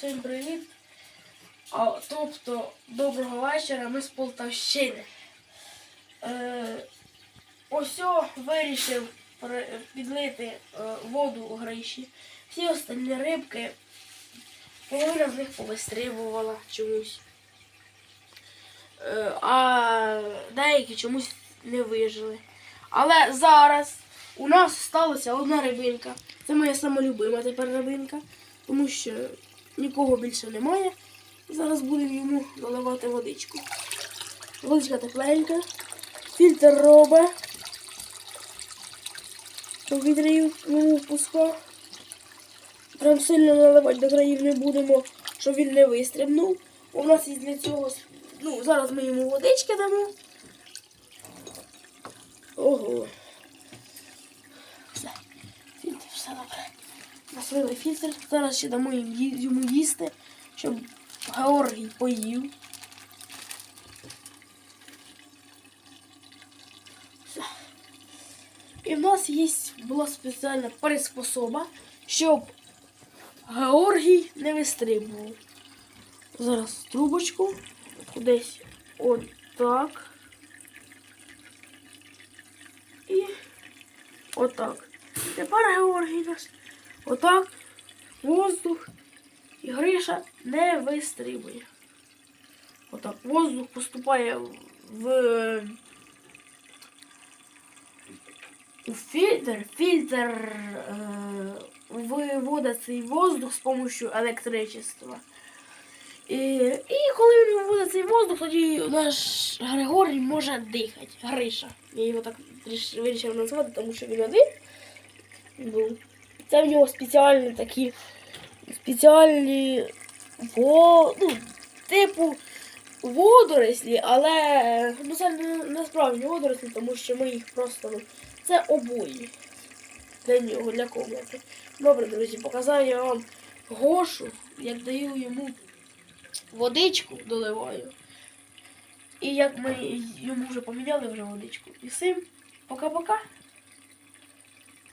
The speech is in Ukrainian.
Всім привіт. А, тобто, доброго вечора, ми з Полтавщини. Е, ось вирішив підлити е, воду у гриші. Всі останні рибки, половина з них повистрибувала чомусь. Е, а деякі чомусь не вижили. Але зараз у нас сталася одна рибинка. Це моя самолюбима тепер рибинка, тому що нікого більше немає. Зараз будемо йому наливати водичку. Водичка тепленька, фільтр робить. Повітря йому впуска. Прям сильно наливати до країв не будемо, щоб він не вистрибнув. У нас є для цього. Ну, зараз ми йому водички дамо. Ого. Все. Фільтр, все добре. Наслили фільтр. Зараз ще дамо йому їсти, щоб Георгій поїв. І в нас є була спеціальна приспособа, щоб Георгій не вистрибував. Зараз трубочку кудись отак. І отак. Тепер Георгій нас отак, воздух і Гриша не вистрибує. Отак, воздух поступає в, у фільтр. Фільтр е, виводить цей воздух з допомогою електричества. І, і коли він виводить цей воздух, тоді наш Григорій може дихати. Гриша. Я його так вирішив назвати, тому що він один був. Це в нього спеціальні такі спеціальні во, ну, типу водорослі, але ну, це не, справжні водорослі, тому що ми їх просто ну, це обої для нього, для комнати. Добре, друзі, показав я вам Гошу, як даю йому водичку, доливаю. І як ми йому вже поміняли вже водичку. І всім пока-пока.